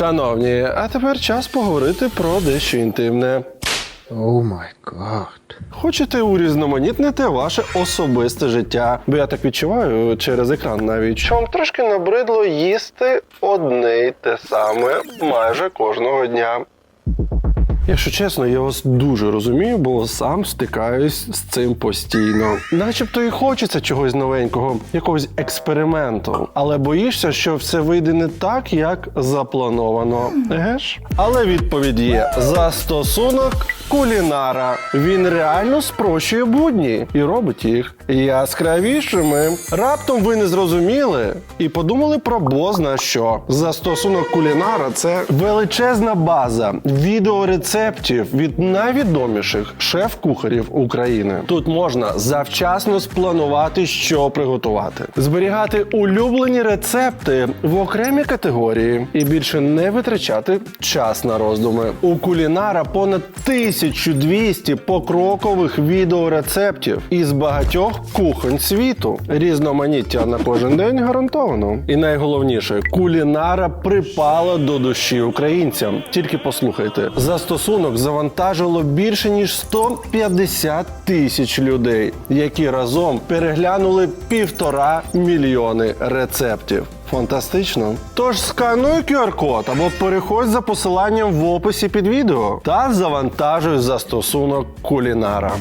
Шановні, а тепер час поговорити про дещо інтимне. О май гад. Хочете урізноманітнити ваше особисте життя? Бо я так відчуваю через екран навіть, що вам трошки набридло їсти одне й те саме майже кожного дня. Якщо чесно, я вас дуже розумію, бо сам стикаюсь з цим постійно. Начебто і хочеться чогось новенького, якогось експерименту, але боїшся, що все вийде не так, як заплановано. Еге? Але відповідь є: застосунок кулінара. Він реально спрощує будні і робить їх яскравішими. Раптом ви не зрозуміли і подумали про бозна що. Застосунок кулінара це величезна база відеорецептів від найвідоміших шеф-кухарів України. Тут можна завчасно спланувати, що приготувати, зберігати улюблені рецепти в окремі категорії і більше не витрачати час на роздуми. У кулінара понад 1200 покрокових відеорецептів із багатьох кухонь світу. Різноманіття на кожен день гарантовано. І найголовніше, кулінара припала до душі українцям. Тільки послухайте, застосунок завантажило більше ніж 150 тисяч людей, які разом переглянули півтора мільйони рецептів. Фантастично. Тож скануй QR-код або переходь за посиланням в описі під відео та завантажуй застосунок кулінара.